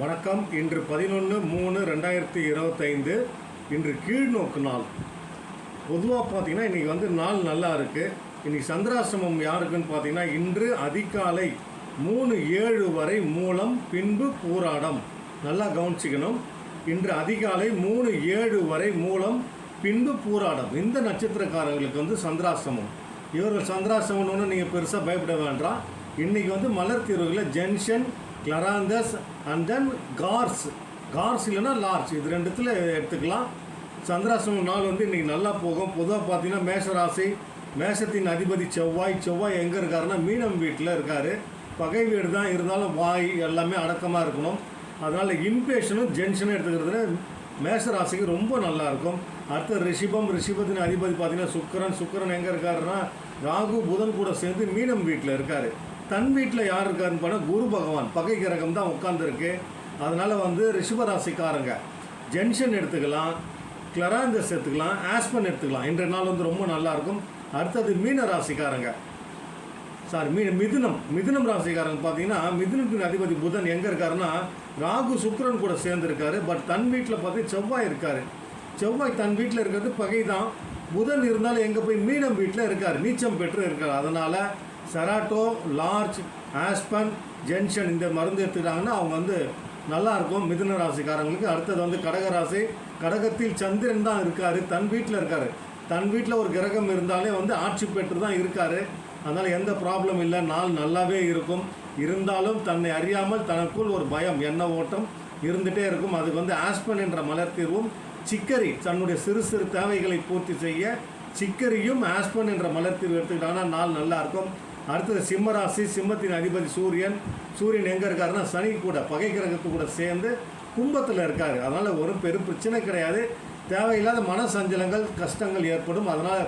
வணக்கம். இன்று பதினொன்று மூணு ரெண்டாயிரத்தி இருபத்தைந்து. இன்று கீழ்நோக்கு நாள். பொதுவாக பார்த்தீங்கன்னா இன்றைக்கி வந்து நாள் நல்லா இருக்குது இன்றைக்கி சந்திராசிரமம் யாருக்குன்னு பார்த்தீங்கன்னா இன்று அதிகாலை மூணு ஏழு வரை மூலம் பின்பு பூராடம். நல்லா கவனிச்சிக்கணும். இன்று அதிகாலை மூணு ஏழு வரை மூலம் பின்பு பூராடம். இந்த நட்சத்திரக்காரங்களுக்கு வந்து சந்திராசிரமம். இவர்கள் சந்திராசிரமம்னு நீங்கள் பெருசாக பயப்பட வேண்டாம். இன்றைக்கி வந்து மலர் தீர்வுகளில் ஜென்ஷன் கிளராந்தஸ் அண்ட் தென் கார்ஸ் கார்ஸ் இல்லைன்னா லார்ஜ் இது ரெண்டுத்தில் எடுத்துக்கலாம். சந்திராசிரமம் நாள் வந்து இன்றைக்கி நல்லா போகும். பொதுவாக பார்த்தீங்கன்னா மேஷராசி மேஷத்தின் அதிபதி செவ்வாய். செவ்வாய் எங்கே இருக்காருன்னா மீனம் வீட்டில் இருக்கார். பகை வீடு தான். இருந்தாலும் வாய் எல்லாமே அடக்கமாக இருக்கணும். அதனால் இம்பேஷனும் ஜென்ஷனும் எடுத்துக்கிறதுல மேஷராசிக்கு ரொம்ப நல்லாயிருக்கும் அடுத்த ரிஷிபம். ரிஷிபத்தின் அதிபதி பார்த்தீங்கன்னா சுக்கரன். சுக்கரன் எங்கே இருக்காருன்னா ராகு புதன் கூட சேர்ந்து மீனம் வீட்டில் இருக்கார். தன் வீட்டில் யார் இருக்காருன்னு பார்த்தா குரு பகவான். பகை கிரகம் தான் உட்காந்துருக்கு அதனால் வந்து ரிஷபராசிக்காரங்க. ஜென்ஷன் எடுத்துக்கலாம் கிளராந்தஸ் எடுத்துக்கலாம் ஆஸ்பன் எடுத்துக்கலாம். இன்றைய நாள் வந்து ரொம்ப நல்லாயிருக்கும் அடுத்தது மீன ராசிக்காரங்க. சார் மீ மிதுனம். மிதுனம் ராசிக்காரங்க பார்த்தீங்கன்னா மிதுனத்தின் அதிபதி புதன் எங்கே இருக்காருன்னா ராகு சுக்ரன் கூட சேர்ந்துருக்காரு. பட் தன் வீட்டில் பார்த்தீங்கன்னா செவ்வாய் இருக்கார். செவ்வாய் தன் வீட்டில் இருக்கிறது பகை தான் புதன் இருந்தாலும் எங்கே போய் மீனம் வீட்டில் இருக்கார். நீச்சம் பெற்று இருக்கார். அதனால் செராட்டோ லார்ஜ் ஆஸ்பன் ஜென்ஷன் இந்த மருந்து எடுத்துக்கிட்டாங்கன்னா அவங்க வந்து நல்லாயிருக்கும் மிதுன ராசிக்காரங்களுக்கு. அடுத்தது வந்து கடகராசி கடகத்தில் சந்திரன் தான் இருக்கார். தன் வீட்டில் இருக்கார். தன் வீட்டில் ஒரு கிரகம் இருந்தாலே வந்து ஆட்சி பெற்று தான் இருக்கார். அதனால் எந்த ப்ராப்ளம் இல்லை. நாள் நல்லாவே இருக்கும். இருந்தாலும் தன்னை அறியாமல் தனக்குள் ஒரு பயம் எண்ண ஓட்டம் இருந்துகிட்டே இருக்கும். அதுக்கு வந்து ஆஸ்பன் என்ற மலர் தீர்வும் சிக்கரி தன்னுடைய சிறு சிறு தேவைகளை பூர்த்தி செய்ய சிக்கரியும் ஆஸ்பன் என்ற மலர் தீர்வு எடுத்துக்கிட்டாங்கன்னா நாள் நல்லாயிருக்கும் அடுத்தது சிம்ம ராசி சிம்மத்தின் அதிபதி சூரியன். சூரியன் எங்கே இருக்காருன்னா சனி கூட பகை கிரகத்து கூட சேர்ந்து கும்பத்தில் இருக்கார். அதனால் ஒரு பெரும் பிரச்சனை கிடையாது. தேவையில்லாத மன சஞ்சலங்கள் கஷ்டங்கள் ஏற்படும். அதனால்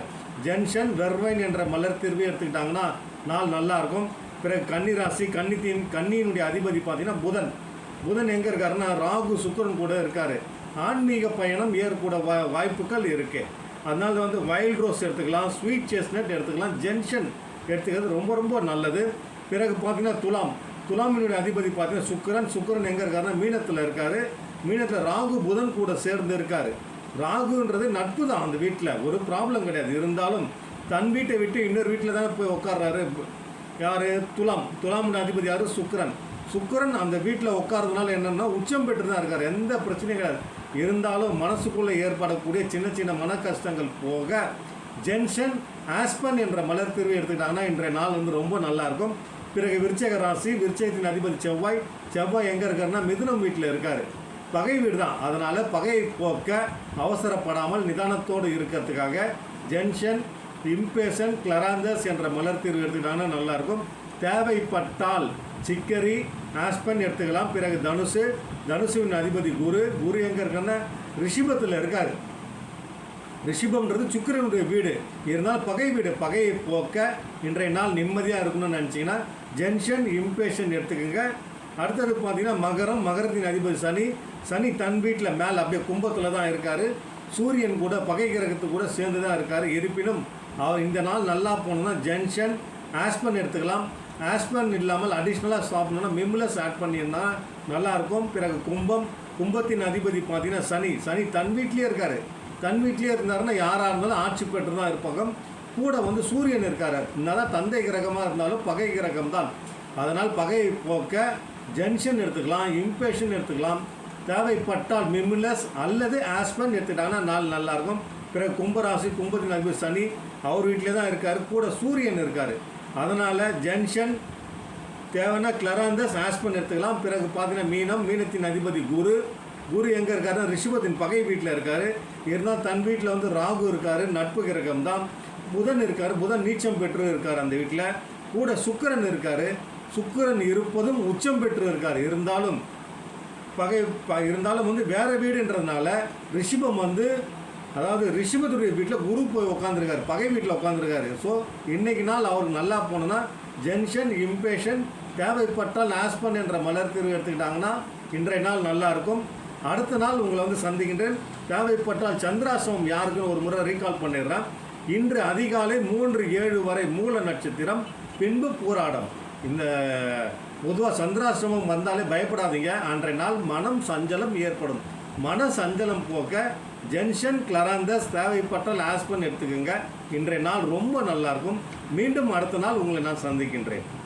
ஜென்ஷன் வெர்வைன் என்ற மலர் தீர்வு எடுத்துக்கிட்டாங்கன்னா நாள் நல்லாயிருக்கும் பிறகு கன்னி ராசி கன்னித்தின் கன்னியினுடைய அதிபதி பார்த்தீங்கன்னா புதன். புதன் எங்கே இருக்காருன்னா ராகு சுக்கிரன் கூட இருக்கார். ஆன்மீக பயணம் ஏற்பட வா வாய்ப்புகள் இருக்குது அதனால் வந்து வைல்ட் ரோஸ் எடுத்துக்கலாம் ஸ்வீட் செஸ்னட் எடுத்துக்கலாம் ஜென்ஷன். எடுத்துக்கிறது ரொம்ப ரொம்ப நல்லது. பிறகு பார்த்தீங்கன்னா துலாம். துலாமினுடைய அதிபதி பார்த்தீங்கன்னா சுக்கிரன். சுக்கிரன் எங்கே இருக்காருன்னா மீனத்தில் இருக்கார். மீனத்தில் ராகு புதன் கூட சேர்ந்து இருக்கார். ராகுன்றது நட்பு தான் அந்த வீட்டில் ஒரு ப்ராப்ளம் கிடையாது. இருந்தாலும் தன் வீட்டை விட்டு இன்னொரு வீட்டில் தானே போய் உட்கார்றாரு யார்? துலாம். துலாமின் அதிபதி யார்? சுக்கரன். சுக்கரன் அந்த வீட்டில் உட்கார்றதுனால என்னென்னா உச்சம் பெற்று தான் இருக்கார். எந்த பிரச்சனையும் கிடையாது. இருந்தாலும் மனசுக்குள்ளே ஏற்படக்கூடிய சின்ன சின்ன மன கஷ்டங்கள் போக ஜென்ஷன் ஆஸ்பன் என்ற மலர் பிரிவை எடுத்துக்கிட்டாங்கன்னா இன்றைய நாள் வந்து ரொம்ப நல்லா இருக்கும். பிறகு விருச்சக ராசி விருச்சகத்தின் அதிபதி செவ்வாய். செவ்வாய் எங்கே இருக்காருன்னா மிதுனம் வீட்டில் இருக்கார். பகை வீடு தான். அதனால் பகையை போக்க அவசரப்படாமல் நிதானத்தோடு இருக்கிறதுக்காக ஜென்ஷன் இம்பேஷன் கிளராந்தஸ் என்ற மலர் தீர்வு எடுத்துக்கிட்டாங்கன்னா நல்லாயிருக்கும் தேவைப்பட்டால் சிக்கரி ஆஸ்பன் எடுத்துக்கலாம். பிறகு தனுசு. தனுசுவின் அதிபதி குரு. குரு எங்கே இருக்காருன்னா ரிஷிபத்தில் இருக்கார். ரிஷிபம்ன்றது சுக்கிரனுடைய வீடு. இருந்தாலும் பகை வீடு. பகையை போக்க இன்றைய நாள் நிம்மதியாக இருக்கணும்னு நினச்சிங்கன்னா ஜென்ஷன் இம்பேஷன் எடுத்துக்கோங்க. அடுத்தது பார்த்தீங்கன்னா மகரம் மகரத்தின் அதிபதி சனி. சனி தன் வீட்டில் மேலே அப்படியே கும்பத்தில் தான் இருக்கார். சூரியன் கூட பகை கிரகத்து கூட சேர்ந்து தான் இருக்கார். இருப்பினும் அவர் இந்த நாள் நல்லா போகணுன்னா ஜென்ஷன் ஆஸ்பன் எடுத்துக்கலாம். ஆஸ்பன் இல்லாமல் அடிஷ்னலாக சாப்பிடணும்னா மிம்லஸ் ஆட் பண்ணியிருந்தா நல்லாயிருக்கும் பிறகு கும்பம். கும்பத்தின் அதிபதி பார்த்தீங்கன்னா சனி. சனி தன் வீட்லேயே இருக்கார். தன் வீட்லேயே இருந்தாருன்னா யாராக இருந்தாலும் ஆட்சி பெற்று தான் இருப்பாங்க. கூட வந்து சூரியன் இருக்கார். என்னதான் தந்தை கிரகமாக இருந்தாலும் பகை கிரகம் தான் அதனால் பகையை போக்க ஜென்ஷன் எடுத்துக்கலாம் இம்பேஷன் எடுத்துக்கலாம். தேவைப்பட்டால் மிம்லஸ் அல்லது ஆஸ்பன் எடுத்துட்டாங்கன்னா நாள் நல்லாயிருக்கும் பிறகு கும்பராசி கும்பத்தின் அதிபதி சனி அவர் வீட்டிலே தான் இருக்கார். கூட சூரியன் இருக்கார். அதனால் ஜென்ஷன் தேவைன்னா கிளராந்தஸ் ஆஸ்பன் எடுத்துக்கலாம். பிறகு பார்த்தீங்கன்னா மீனம் மீனத்தின் அதிபதி குரு. குரு எங்கே இருக்காருன்னா ரிஷபத்தின் பகை வீட்டில் இருக்கார். இருந்தால் தன் வீட்டில் வந்து ராகு இருக்கார் நட்பு கிரகம் தான். புதன் இருக்கார் புதன் நீச்சம் பெற்று இருக்கார் அந்த வீட்டில். கூட சுக்கிரன் இருக்கார். சுக்கிரன் இருப்பதும் உச்சம் பெற்று இருக்கார். இருந்தாலும் பகை ப- இருந்தாலும் வந்து வேறு வீடுன்றதுனால ரிஷிபம் வந்து அதாவது ரிஷிபத்துடைய வீட்டில் குரு போய் உட்காந்துருக்காரு பகை வீட்டில் உட்காந்துருக்காரு ஸோ இன்றைக்கு நாள் அவருக்கு நல்லா போனோன்னா ஜென்ஷன் இம்பேஷன் தேவைப்பட்டால் ஆஸ்பன் என்ற மலர் திரு எடுத்துக்கிட்டாங்கன்னா இன்றைய நாள் நல்லாயிருக்கும் அடுத்த நாள் உங்களை வந்து சந்திக்கின்றேன். தேவைப்பட்டால் சந்திராசவம் யாருக்குன்னு ஒரு முறை ரீகால் பண்ணிடுறேன். இன்று அதிகாலை மூன்று ஏழு வரை மூல நட்சத்திரம் பின்பு போராடம். இந்த பொதுவாக சந்திராசிரமம் வந்தாலே பயப்படாதீங்க. அன்றைய நாள் மனம் சஞ்சலம் ஏற்படும். மன சஞ்சலம் போக்க ஜென்ஷன் கிளராந்தஸ் தேவைப்பட்டால் ஆஸ்பன் எடுத்துக்கோங்க. இன்றைய நாள் ரொம்ப நல்லா இருக்கும். மீண்டும் அடுத்த நாள் உங்களை நான் சந்திக்கின்றேன்.